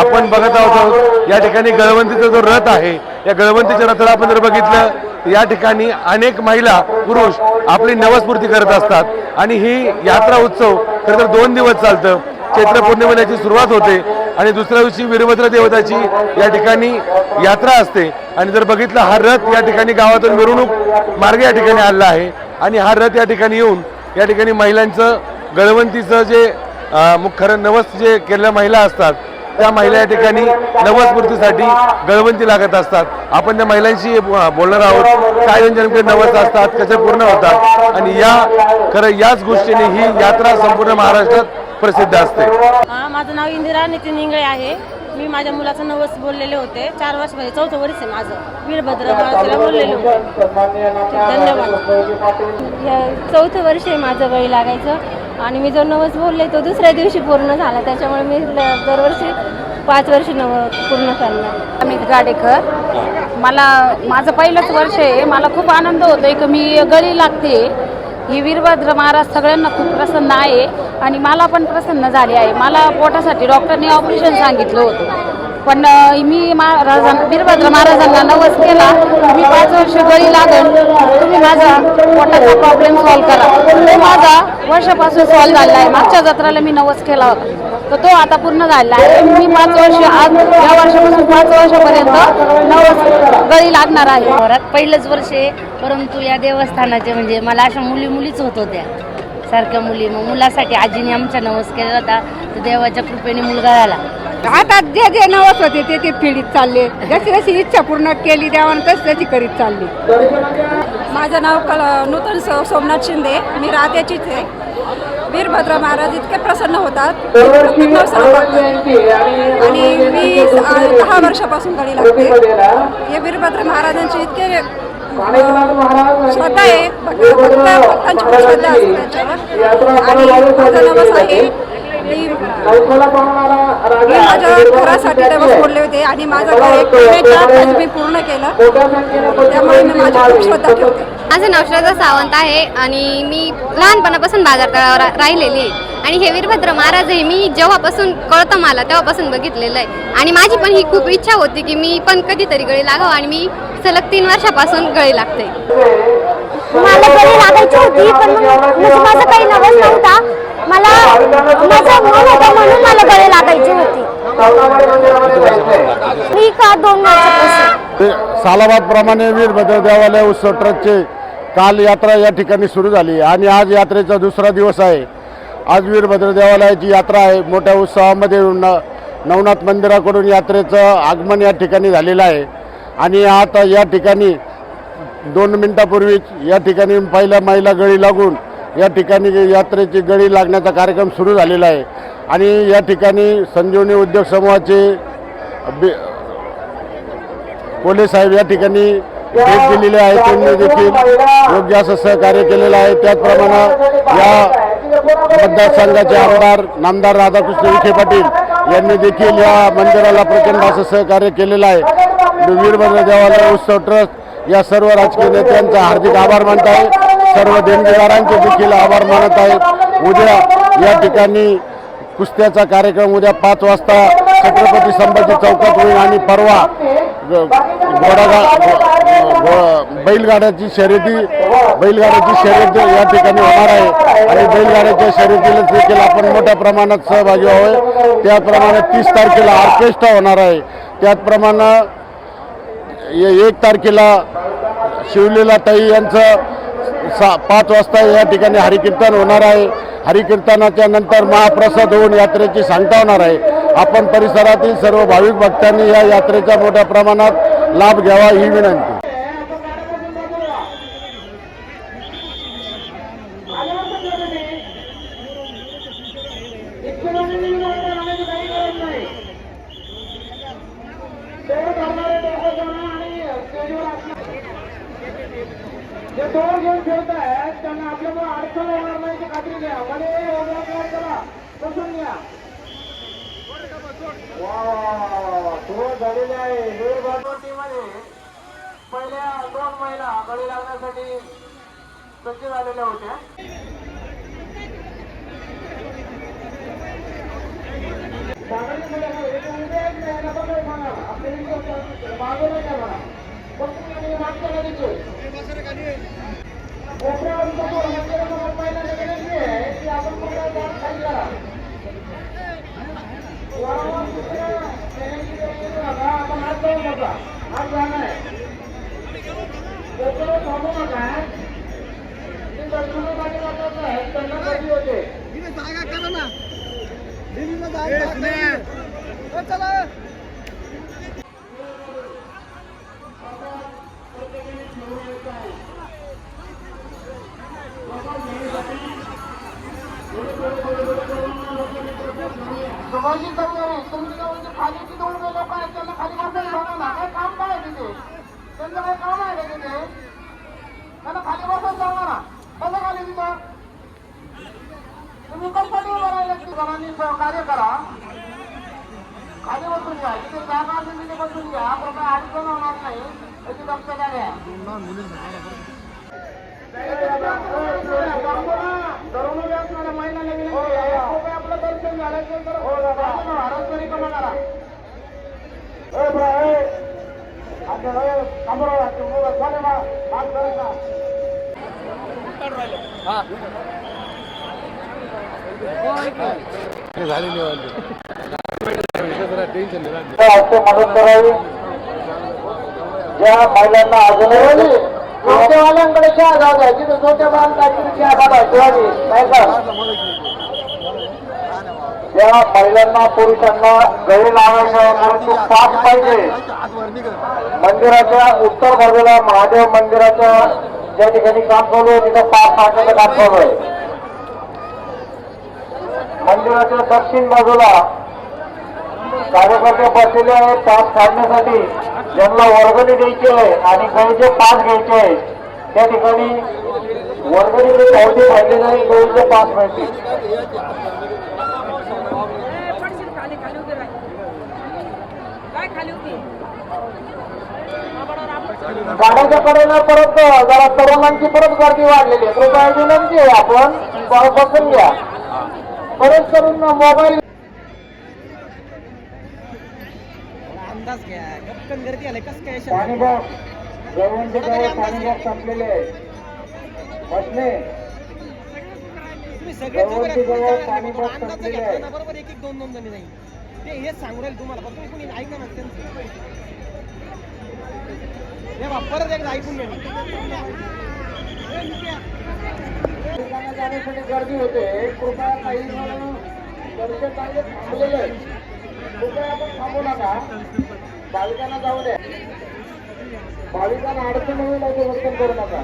आपण बघत आहोत या ठिकाणी गळवंतीचा जो रथ आहे या गळवंतीच्या रथाला आपण जर बघितलं या ठिकाणी अनेक महिला पुरुष आपली नवस्फूर्ती करत असतात. आणि ही यात्रा उत्सव खरं तर दोन दिवस चालतं. चैत्र पौर्णिमेची सुरुवात होते आणि दुसऱ्या दिवशी वीरभद्र देवताची या ठिकाणी यात्रा असते. आणि जर बघितलं हा रथ या ठिकाणी गावातून मिरवणूक मार्ग या ठिकाणी आलेला आहे. आणि हा रथ या ठिकाणी येऊन या ठिकाणी महिलांचं गळवंतीचं जे खरं नवस जे केलेल्या महिला असतात त्या महिला या ठिकाणी नवस्फूर्तीसाठी गळवंती लागत असतात. आपण त्या महिलांशी बोलणार आहोत. काय त्यांच्या नेमके नवस असतात कसे पूर्ण होतात. आणि या खरं याच गोष्टीने ही यात्रा संपूर्ण महाराष्ट्रात प्रसिद्ध असते. हा माझं नाव इंदिरा नितीन इंगळे आहे. मी माझ्या मुलाचं नवस बोललेले होते. चार वर्ष म्हणजे चौथं वर्ष आहे माझं. वीरभद्र बोललेले होते. धन्यवाद. या चौथं वर्ष आहे माझं गळी लागायचं. आणि मी जो नवस बोलले तो दुसऱ्या दिवशी पूर्ण झाला. त्याच्यामुळे मी दरवर्षी पाच वर्ष नव पूर्ण करणार. अमित गाडेकर मला माझं पहिलंच वर्ष आहे. मला खूप आनंद होतो आहे की मी गळी लागते. ही वीरभद्र महाराज सगळ्यांना खूप प्रसन्न आहे. आणि मला पण प्रसन्न झाले आहे. मला पोटासाठी डॉक्टरने ऑपरेशन सांगितलं होतं. पण मी मी महाराजां वीरभद्र महाराजांना नवस केला. मी पाच वर्ष गळी लागेल. तुम्ही माझा पोटाचा प्रॉब्लेम सॉल्व करा. तो माझा वर्षापासून सॉल्व झाला आहे. मागच्या जत्राला मी नवस केला होता. तर तो आता पूर्ण झाला आहे. मी पाच वर्ष आज या वर्षापासून पाच वर्षापर्यंत नवस गळी लागणार आहे. घरात पहिलंच वर्ष आहे. परंतु या देवस्थानाचे म्हणजे मला अशा मुली मुलीच होत होत्या. सारख्या मुली. मग मुलासाठी आजीने आमचा नवस केला होता. तर देवाच्या कृपेने मुलगा झाला. आता जे जे नवस होते ते ते फेडीत चालले. जशी जशी इच्छा पूर्ण केली देवानं तशी तशी करीत चालली. माझं नाव कल नूतन सो- सोमनाथ शिंदे. मी राहत्याचीच आहे. वीरभद्र महाराज इतके प्रसन्न होतात. प्रत्येक नवसाला बघतात. आणि मी दहा वर्षापासून गडी लागते. हे? वीरभद्र महाराजांची इतके श्रद्धा आहे. भक्त भक्त- भक्तांची खूप श्रद्धा असते त्यांच्यावर. आणि माझा नवस आहे. की मी माझ्या घरासाठी होते आणि माझं घर एक मी पूर्ण केलं. त्यामुळे मी माझी खूप श्रद्धा ठेवते. माझं नाव श्रद्धा सावंत आहे आणि मी लहानपणापासून बाजारतळावर राहिलेली आहे. आणि हे वीरभद्र महाराज आहे मी जेव्हापासून कळतं मला तेव्हापासून बघितलेलं आहे. आणि माझी पण ही खूप इच्छा होती की मी पण कधीतरी गळी लागावं आणि मी सलग तीन वर्षापासून गळी लागते. मला गळी लागायची होती पण मग म्हणजे माझा काही नवस नव्हता मला माझं मन होतं म्हणून मला गळी लागायची होती मी का दोन वर्षापासून वीरभद्र देवालय उत्सव ट्रस्टचे काल यात्रा या ठिकाणी सुरू झाली. आणि आज यात्रेचा दुसरा दिवस आहे. आज वीरभद्र देवालयाची यात्रा आहे. मोठ्या उत्सवामध्ये न नवनाथ मंदिराकडून यात्रेचं आगमन या ठिकाणी झालेलं आहे. आणि आता या ठिकाणी दोन मिनटापूर्वीच या ठिकाणी पहिल्या महिला गळी लागून या ठिकाणी यात्रेची गळी लागण्याचा कार्यक्रम सुरू झालेला आहे. आणि या ठिकाणी संजीवनी उद्योग समूहाचे बे- कोले साहेब या ठिकाणी भेट दिलेली आहे. त्यांनी देखील योग्य असं सहकार्य केलेलं आहे. त्याचप्रमाणे या मतदारसंघाचे आमदार नामदार राधाकृष्ण विखे पाटील यांनी देखील या मंदिराला प्रचंड असं सहकार्य केलेलं आहे. वीरभद्र देवालय उत्सव ट्रस्ट या सर्व राजकीय नेत्यांचा हार्दिक आभार मानत आहे. सर्व देणगीदारांचे देखील आभार मानत आहेत उद्या या ठिकाणी कुस्त्याचा कार्यक्रम उद्या पाच वाजता छत्रपती संभाजी चौकात होईल आणि परवा घोडागा बैलगाड्याची शर्यती बैलगाड्याची शर्यत या ठिकाणी होणार आहे आणि बैलगाड्याच्या शर्यतीला देखील आपण मोठ्या प्रमाणात सहभागी व्हावे. त्याप्रमाणे तीस तारखेला ऑर्केस्ट्रा होणार आहे. त्याचप्रमाणे एक तारखेला शिवलीला ताई यांचं सा पाच वाजता या ठिकाणी हरिकीर्तन होणार आहे. हरिकीर्तनाच्या नंतर महाप्रसाद होऊन यात्रेची सांगता होणार आहे. आपण परिसरातील सर्व भाविक भक्तांनी या यात्रेचा मोठ्या प्रमाणात लाभ घ्यावा ही विनंती. जे दोन घेऊन आहेत त्यांना आपल्यामुळे अडचण होणार नाही खात्री घ्या. मध्ये करा. बसून घ्या झालेली आहे म्हणजे पहिल्या दोन महिला गळी लागण्यासाठी सज्ज झालेल्या होत्या सागरी मुलामध्ये एक उभे आहेत ना याला बघा सांगा आपल्या इथे बाजूला घ्या म्हणा फक्त तुम्ही मागच्या नदीचे कोपऱ्यावर समोर मंदिरासमोर पहिल्यांदा गेलेली आहे ती आपण कोपऱ्यावर जाऊन खाली करा वारंवार दुसऱ्या ट्रेनची वेळ येते बघा, आपण आज जाऊ नका आज जाणार आहे कोपऱ्यावर थांबू नका जे दर्शना पाठीमागचं आहे त्यांना गर्दी होते खाली तिथे लोक आहेत त्यांना खाली बसायला सांगा ना काय काम काय आहे तिथे त्यांचं काय काम आहे का तिथे त्यांना खाली बसायला सांगा ना कसं खाली तिथं तुम्ही कशासाठी उभं राहिले की जणांनी सहकार्य करा. खाली बसून घ्या. तिथे जागा असेल तिथे बसून घ्या. कृपया अडचण होणार नाही. याची दक्षता घ्या आपलं दर्शन झाल्यानंतर आरोग्य रिकामा करा. ए बा, ए. आता, ए, थांबवा, तुम्ही झाले बा, हात धरायचा. झालेली टेन्शन असे मदत करावी ज्या महिलांना अजूनही छोट्यावाल्यांकडे चहा जाऊ द्या छोट्या चहा नाही का ज्या महिलांना पुरुषांना गळी लावायच्या पाच पाहिजे मंदिराच्या उत्तर बाजूला महादेव मंदिराच्या ज्या ठिकाणी काम चालू आहे तिथं पाच पाण्याचं काम चालू आहे. मंदिराच्या दक्षिण बाजूला कार्यकर्ते बसलेले आहेत. तास काढण्यासाठी ज्यांना वर्गणी द्यायची आहे आणि गळीचे पास घ्यायचे आहे त्या ठिकाणी वर्गणीचे पावती भरले नाही गळीचे पास मिळतील. गाड्याच्या कडेनं परत जरा तरुणांची परत गर्दी वाढलेली आहे. कृपया विनंती आहे आपण. परत बसून घ्या. परत करून मोबाईल अंदाज घ्या. गपकन गर्दी आले. कस काय पाणी बॉक्स जवळचे जवळ पाणी बॉक्स संपलेले आहेत. बसणे तुम्ही सगळे जवळचे जवळ पाणी बॉक्स संपलेले बरोबर एक एक दोन दोन जणी नाही ते हेच सांगू राहील तुम्हाला. पण तुम्ही कोणी ऐका ना त्यांचं. हे परत एकदा ऐकून घ्या. ठिकाणी जाण्यासाठी गर्दी होते. कृपया काही जण दर्शन चांगले थांबलेले आहेत. कृपया आपण थांबू नका. भाविकांना जाऊ द्या. भाविकांना अडचण होईल असे वर्तन करू नका.